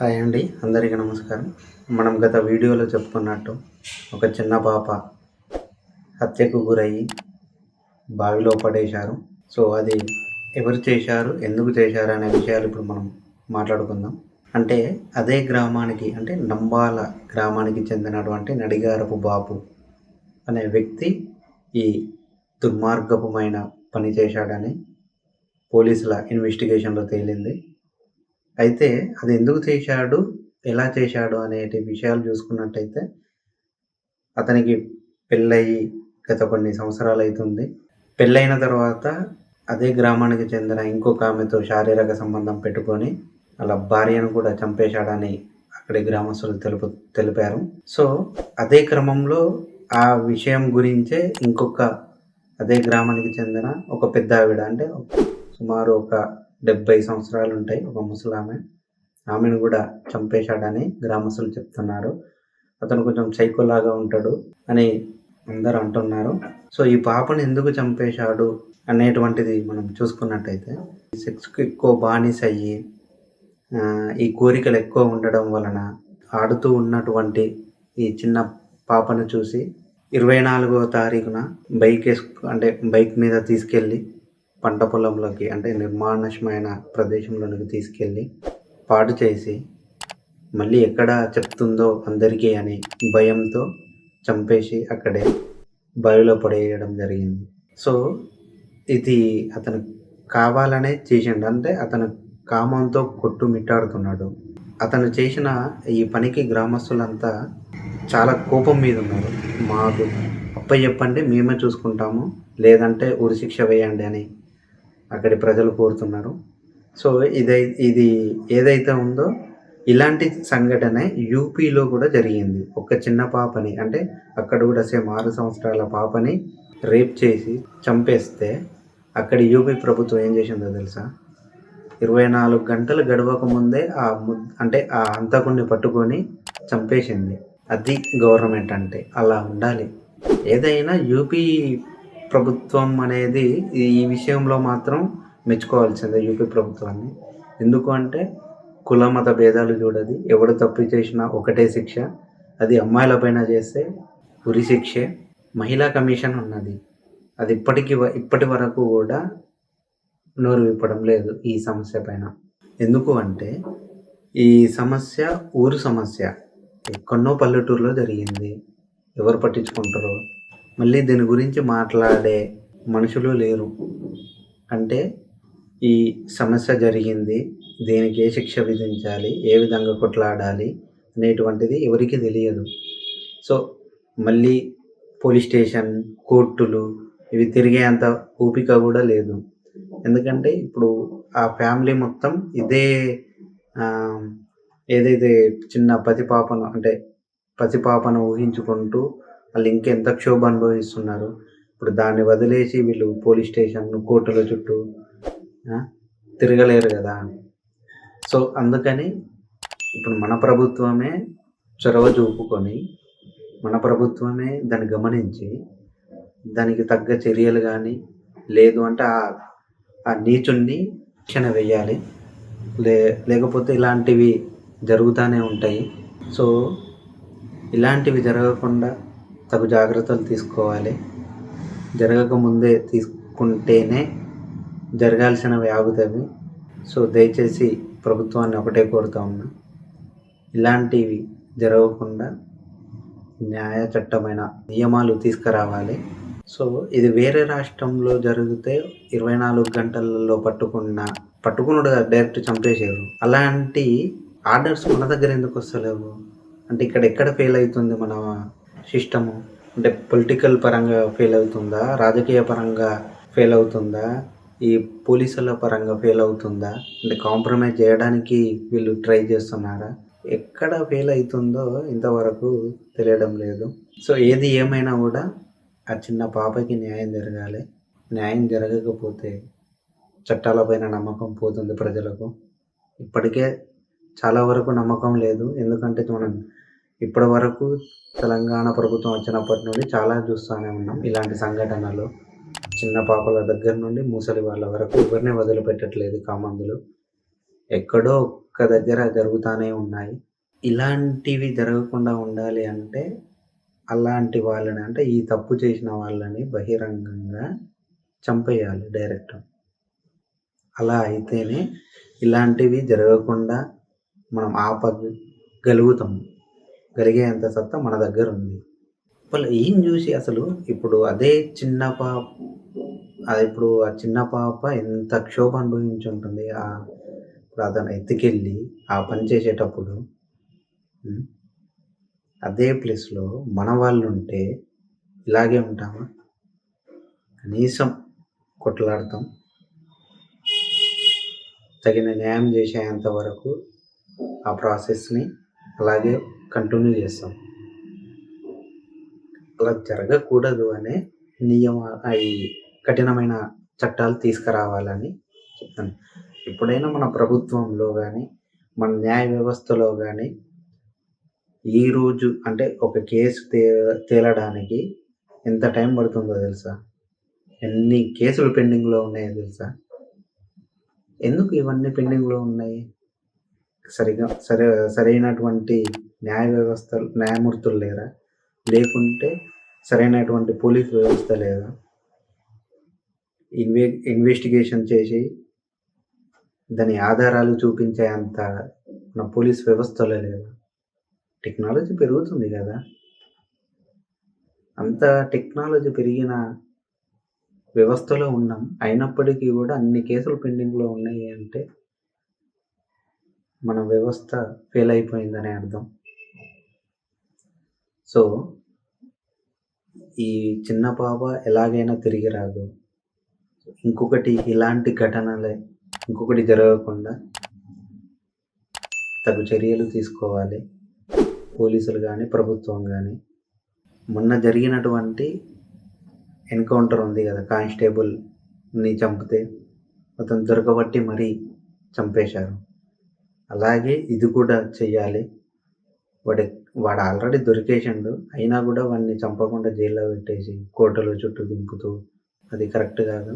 Hi అండి అందరికీ నమస్కారం. మనం గత వీడియోలో చెప్పుకున్నట్టు ఒక చిన్న పాప హత్యకు గురయ్యి బావిలో పడేశారు. సో అది ఎవరు చేశారు ఎందుకు చేశారు అనే విషయాలు ఇప్పుడు మనం మాట్లాడుకుందాం. అంటే అదే గ్రామానికి అంటే నంబాల గ్రామానికి చెందినటువంటి నడిగారపు బాబు అనే వ్యక్తి ఈ దుర్మార్గపుమైన పని చేశాడని పోలీసుల ఇన్వెస్టిగేషన్లో తేలింది. అయితే అది ఎందుకు చేశాడు? ఎలా చేశాడు అనేటి విషయాలు చూసుకున్నట్టయితే అతనికి పెళ్ళయి గత కొన్ని సంవత్సరాలు అవుతుంది పెళ్ళైన తర్వాత అదే గ్రామానికి చెందిన ఇంకొక ఆమెతో శారీరక సంబంధం పెట్టుకొని వాళ్ళ భార్యను కూడా చంపేశాడని అక్కడి గ్రామస్తులు తెలుపు తెలిపారు. సో అదే క్రమంలో ఆ విషయం గురించే ఇంకొక అదే గ్రామానికి చెందిన ఒక పెద్ద ఆవిడ అంటే సుమారు ఒక డెబ్బై సంవత్సరాలు ఉంటాయి. ఒక ముసలామె. ఆమెను కూడా చంపేశాడని గ్రామస్తులు చెప్తున్నారు. అతను కొంచెం సైకోలాగా ఉంటాడు అని అందరు అంటున్నారు. సో ఈ పాపను ఎందుకు చంపేశాడు అనేటువంటిది మనం చూసుకున్నట్టయితే సెక్స్కి ఎక్కువ బానిస అయ్యి ఈ కోరికలు ఎక్కువ ఉండడం వలన ఆడుతూ ఉన్నటువంటి ఈ చిన్న పాపను చూసి ఇరవై నాలుగవ తారీఖున బైక్ వేసుకు అంటే బైక్ మీద తీసుకెళ్ళి పంట పొలంలోకి అంటే నిర్మానుష్యమైన ప్రదేశంలోనికి తీసుకెళ్ళి పాడు చేసి మళ్ళీ ఎక్కడ చెప్తుందో అందరికీ అని భయంతో చంపేసి అక్కడే బావిలో పడేయడం జరిగింది. సో ఇది అతను కావాలనే చేసిండు. అంటే అతను కామంతో కొట్టుమిట్టాడుతున్నాడు అతను చేసిన ఈ పనికి గ్రామస్తులంతా చాలా కోపం మీద ఉన్నారు. మాకు అప్ప చెప్పండి మేమే చూసుకుంటాము. లేదంటే ఉరిశిక్ష వేయండి అని అక్కడి ప్రజలు కోరుతున్నారు. సో ఇదై ఇది ఏదైతే ఉందో ఇలాంటి సంఘటన యూపీలో కూడా జరిగింది. ఒక చిన్న పాపని అంటే అక్కడ కూడా సేమ్ ఆరు సంవత్సరాల పాపని రేప్ చేసి చంపేస్తే అక్కడ యూపీ ప్రభుత్వం ఏం చేసిందో తెలుసా? ఇరవై నాలుగు గంటలు గడవక ముందే ఆ ము అంటే ఆ హంతకుడిని పట్టుకొని చంపేసింది. అది గవర్నమెంట్ అంటే అలా ఉండాలి. ఏదైనా యూపీ ప్రభుత్వం అనేది ఈ విషయంలో మాత్రం మెచ్చుకోవాల్సిందే యూపీ ప్రభుత్వాన్ని. ఎందుకు అంటే కుల మత భేదాలు చూడదు. ఎవడు తప్పు చేసినా ఒకటే శిక్ష. అది అమ్మాయిల పైన చేస్తే ఉరి శిక్షే. మహిళా కమిషన్ ఉన్నది. అది ఇప్పటికి ఇప్పటి వరకు కూడా నోరు విప్పడం లేదు ఈ సమస్య పైన. ఎందుకు అంటే ఈ సమస్య ఊరు సమస్య. ఎక్కడో పల్లెటూరులో జరిగింది. ఎవరు పట్టించుకుంటారో మళ్ళీ దీని గురించి మాట్లాడే మనుషులు లేరు. అంటే ఈ సమస్య జరిగింది దీనికి ఏ శిక్ష విధించాలి ఏ విధంగా కొట్లాడాలి అనేటువంటిది ఎవరికి తెలియదు. సో మళ్ళీ పోలీస్ స్టేషన్ కోర్టులు ఇవి తిరిగేంత ఓపిక కూడా లేదు. ఎందుకంటే ఇప్పుడు ఆ ఫ్యామిలీ మొత్తం ఇదే ఏదైతే చిన్న పతిపాపను అంటే పతిపాపను ఊహించుకుంటూ వాళ్ళు ఇంకెంత క్షోభ అనుభవిస్తున్నారు? ఇప్పుడు దాన్ని వదిలేసి వీళ్ళు పోలీస్ స్టేషన్ కోర్టుల చుట్టూ తిరగలేరు కదా. సో అందుకని ఇప్పుడు మన ప్రభుత్వమే చొరవ చూపుకొని మన ప్రభుత్వమే దాన్ని గమనించి దానికి తగ్గ చర్యలు కానీ లేదు అంటే ఆ ఆ నీచుణ్ణి శిక్షణ వేయాలి. లే లేకపోతే ఇలాంటివి జరుగుతూనే ఉంటాయి. సో ఇలాంటివి జరగకుండా తగు జాగ్రత్తలు తీసుకోవాలి. జరగకముందే తీసుకుంటేనే జరగాల్సినవి ఆగుతాయి సో దయచేసి ప్రభుత్వాన్ని ఒకటే కోరుతా ఉన్నా ఇలాంటివి జరగకుండా న్యాయ చట్టమైన నియమాలు తీసుకురావాలి. సో ఇది వేరే రాష్ట్రంలో జరిగితే ఇరవై నాలుగు గంటలలో పట్టుకున్న పట్టుకున్నాడు డైరెక్ట్ చంపేసారు అలాంటి ఆర్డర్స్ మన దగ్గర ఎందుకు వస్తలేవు? అంటే ఇక్కడ ఎక్కడ ఫెయిల్ అవుతుంది మన సిస్టము. అంటే పొలిటికల్ పరంగా ఫెయిల్ అవుతుందా? రాజకీయ పరంగా ఫెయిల్ అవుతుందా? ఈ పోలీసుల పరంగా ఫెయిల్ అవుతుందా? అంటే కాంప్రమైజ్ చేయడానికి వీళ్ళు ట్రై చేస్తున్నారా? ఎక్కడ ఫెయిల్ అవుతుందో ఇంతవరకు తెలియడం లేదు. సో ఏది ఏమైనా కూడా ఆ చిన్న పాపకి న్యాయం జరగాలి. న్యాయం జరగకపోతే చట్టాలపైన నమ్మకం పోతుంది ప్రజలకు. ఇప్పటికే చాలా వరకు నమ్మకం లేదు. ఎందుకంటే మనం ఇప్పటి వరకు తెలంగాణ ప్రభుత్వం వచ్చినప్పటి నుండి చాలా చూస్తూనే ఉన్నాం. ఇలాంటి సంఘటనలు చిన్న పాపల దగ్గర నుండి ముసలి వాళ్ళ వరకు ఎవరిని వదిలిపెట్టట్లేదు కామందులు. ఎక్కడో ఒక్క దగ్గర జరుగుతూనే ఉన్నాయి. ఇలాంటివి జరగకుండా ఉండాలి అంటే అలాంటి వాళ్ళని అంటే ఈ తప్పు చేసిన వాళ్ళని బహిరంగంగా చంపేయాలి డైరెక్ట్. అలా అయితేనే ఇలాంటివి జరగకుండా మనం ఆపగలుగుతాము పెరిగేంత సత్తా మన దగ్గర ఉంది. వాళ్ళు ఏం చూసి అసలు ఇప్పుడు అదే చిన్న పాప అది ఇప్పుడు ఆ చిన్న పాప ఎంత క్షోభ అనుభవించి ఉంటుంది. ఆ ఇప్పుడు అతను ఎత్తుకెళ్ళి ఆ పని చేసేటప్పుడు అదే ప్లేస్లో మన వాళ్ళు ఉంటే ఇలాగే ఉంటామా? కనీసం కొట్లాడతాం. తగిన న్యాయం చేసేంత వరకు ఆ ప్రాసెస్ని అలాగే కంటిన్యూ చేస్తాం. అలా జరగకూడదు అనే నియమ ఈ కఠినమైన చట్టాలు తీసుకురావాలని చెప్తాను. ఎప్పుడైనా మన ప్రభుత్వంలో కానీ మన న్యాయ వ్యవస్థలో కానీ ఈరోజు అంటే ఒక కేసు తే తేలడానికి ఎంత టైం పడుతుందో తెలుసా? ఎన్ని కేసులు పెండింగ్లో ఉన్నాయో తెలుసా? ఎందుకు ఇవన్నీ పెండింగ్లో ఉన్నాయి? సరిగా సరే సరైనటువంటి న్యాయ వ్యవస్థ న్యాయమూర్తులు లేరా? లేకుంటే సరైనటువంటి పోలీస్ వ్యవస్థ లేదా? ఇన్వే ఇన్వెస్టిగేషన్ చేసి దాని ఆధారాలు చూపించే అంత మన పోలీస్ వ్యవస్థలో లేదా? టెక్నాలజీ పెరుగుతుంది కదా. అంత టెక్నాలజీ పెరిగిన వ్యవస్థలో ఉన్నాం. అయినప్పటికీ కూడా అన్ని కేసులు పెండింగ్లో ఉన్నాయి అంటే మన వ్యవస్థ ఫెయిల్ అయిపోయిందనే అర్థం. సో ఈ చిన్న పాప ఎలాగైనా తిరిగి రాదు. ఇంకొకటి ఇలాంటి ఘటనలే ఇంకొకటి జరగకుండా తగు చర్యలు తీసుకోవాలి. పోలీసులు కానీ ప్రభుత్వం కానీ మొన్న జరిగినటువంటి ఎన్కౌంటర్ ఉంది కదా కానిస్టేబుల్ని చంపితే అతను దొరకబట్టి మరీ చంపేశారు. అలాగే ఇది కూడా చెయ్యాలి. వాడి వాడు ఆల్రెడీ దొరికేసిండు. అయినా కూడా వాడిని చంపకుండా జైల్లో పెట్టేసి కోటలో చుట్టూ దింపుతూ అది కరెక్ట్ కాదు.